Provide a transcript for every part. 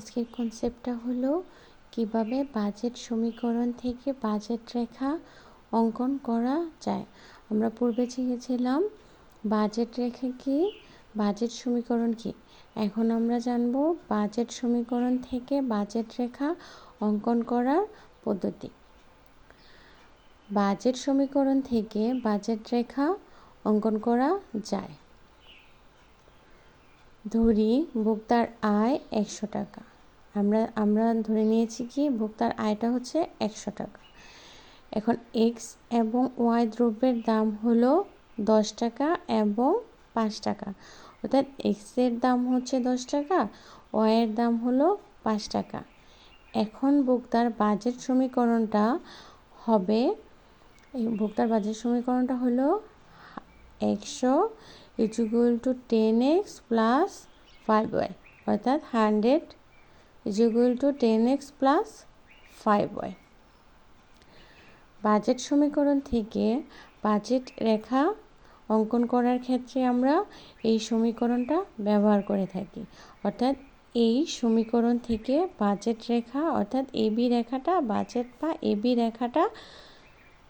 আজকের কনসেপ্টটা হলো কীভাবে বাজেট সমীকরণ থেকে বাজেট রেখা অঙ্কন করা যায়। আমরা পূর্বে শিখেছিলাম বাজেট রেখা কি বাজেট সমীকরণ কি। এখন আমরা জানব বাজেট সমীকরণ থেকে বাজেট রেখা অঙ্কন করার পদ্ধতি। বাজেট সমীকরণ থেকে বাজেট রেখা অঙ্কন করা যায়। ধরি, ভোক্তার আয় একশো টাকা। আমরা আমরা ধরে নিয়েছি কি, ভোক্তার আয়টা হচ্ছে একশো টাকা। এখন এক্স এবং ওয়াই দ্রব্যের দাম হলো দশ টাকা এবং পাঁচ টাকা। অর্থাৎ এক্সের দাম হচ্ছে দশ টাকা ওয়াইয়ের দাম হলো পাঁচ টাকা। এখন ভোক্তার বাজেট সমীকরণটা হবে ভোক্তার বাজেট সমীকরণটা হলো একশো is to ten x plus five y, অর্থাৎ hundred is equal to ten x plus five y budget সমীকরণ থেকে বাজেট রেখা অঙ্কন করার ক্ষেত্রে আমরা এই সমীকরণটা ব্যবহার করে থাকি। অর্থাৎ এই সমীকরণ থেকে বাজেট রেখা, অর্থাৎ এবি রেখাটা, বাজেট বা এবি রেখাটা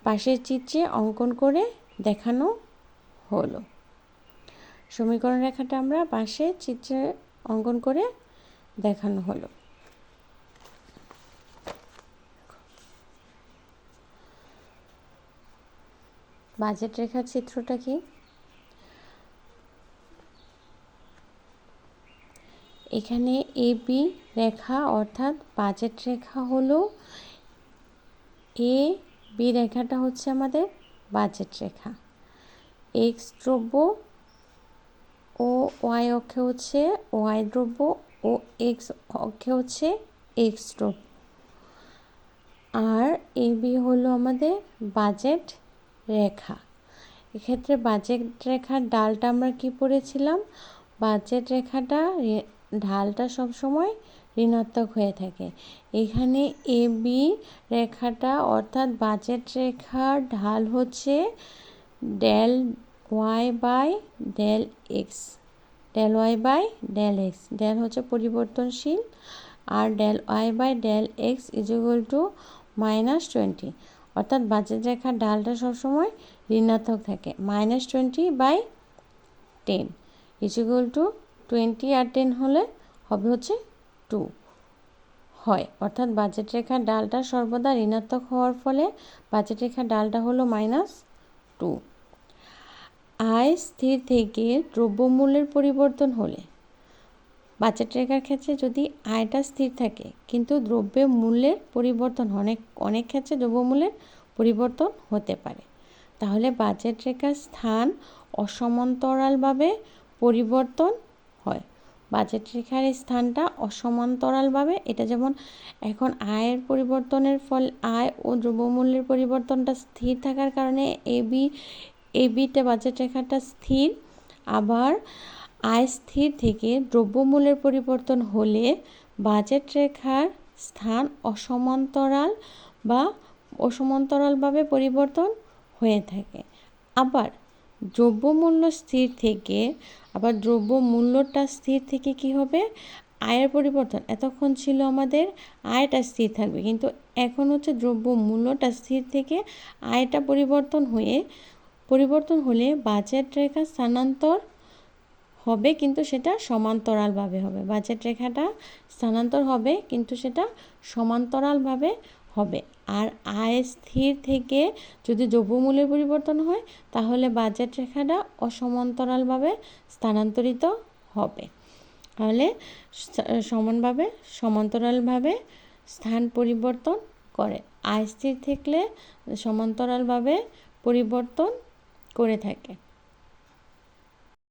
পাশের চিত্রে অঙ্কন করে দেখানো হলো। সমীকরণ রেখাটা আমরা পাশে চিত্রে অঙ্কন করে দেখানো হলো। বাজেট রেখার চিত্রটা কি? এখানে এ, বি রেখা অর্থাৎ বাজেট রেখা হলো এ, বি রেখাটা হচ্ছে আমাদের বাজেট রেখা। এক্স দ্রব্য ও ওয়াই অক্ষে হচ্ছে ওয়াই দ্রব্য ও এক্স অক্ষে হচ্ছে এক্স দ্রব্য। আর এ, বি হলো আমাদের বাজেট রেখা। এক্ষেত্রে বাজেট রেখার ডালটা আমরা কি পড়েছিলাম? বাজেট রেখাটা ঢালটা সবসময় ঋণাত্মক হয়ে থাকে। এখানে এ বি রেখাটা অর্থাৎ বাজেট রেখার ঢাল হচ্ছে del y by del x del y by del x del হচ্ছে পরিবর্তনশীল, আর del y by del x is equal to minus twenty অর্থাৎ বাজেট রেখার ডালটা সবসময় ঋণাত্মক থাকে। Minus twenty by ten is equal to twenty R ten হলে হবে হচ্ছে টু। হয়। অর্থাৎ বাজেট রেখার ডালটা সর্বদা ঋণাত্মক হওয়ার ফলে বাজেট রেখার ডালটা হলো মাইনাস টু। আয় স্থির থেকে দ্রব্যমূল্যের পরিবর্তন হলে বাজেট রেখার ক্ষেত্রে যদি আয়টা স্থির থাকে, কিন্তু দ্রব্যের মূল্যের পরিবর্তন অনেক অনেক ক্ষেত্রে দ্রব্যমূল্যের পরিবর্তন হতে পারে। তাহলে বাজেট রেখার স্থান অসমান্তরালভাবে পরিবর্তন হয়। বাজেট রেখার স্থানটা অসমান্তরালভাবে, এটা যেমন এখন আয়ের পরিবর্তনের ফল, আয় ও দ্রব্যমূল্যের পরিবর্তনটা স্থির থাকার কারণে এবি এবিতে বাজেট রেখাটা স্থির, আবার আয় স্থির থেকে দ্রব্যমূল্যের পরিবর্তন হলে বাজেট রেখার স্থান অসমান্তরাল বা অসমান্তরালভাবে পরিবর্তন হয়ে থাকে। আবার দ্রব্যমূল্য স্থির থেকে, আবার দ্রব্য মূল্যটা স্থির থেকে কি হবে? আয়ের পরিবর্তন। এতক্ষণ ছিল আমাদের আয়টা স্থির থাকবে। কিন্তু এখন হচ্ছে দ্রব্য মূল্যটা স্থির থেকে আয়টা পরিবর্তন হয়ে, পরিবর্তন হলে বাজেট রেখা স্থানান্তর হবে কিন্তু সেটা সমান্তরালভাবে হবে। বাজেট রেখাটা স্থানান্তর হবে কিন্তু সেটা সমান্তরালভাবে হবে। আর আয় স্থির থেকে যদি দ্রব্যমূল্যের পরিবর্তন হয়, তাহলে বাজেট রেখাটা অসমান্তরালভাবে স্থানান্তরিত হবে। তাহলে সমানভাবে, সমান্তরালভাবে স্থান পরিবর্তন করে। আয় স্থির থাকলে সমান্তরালভাবে পরিবর্তন করে থাকে।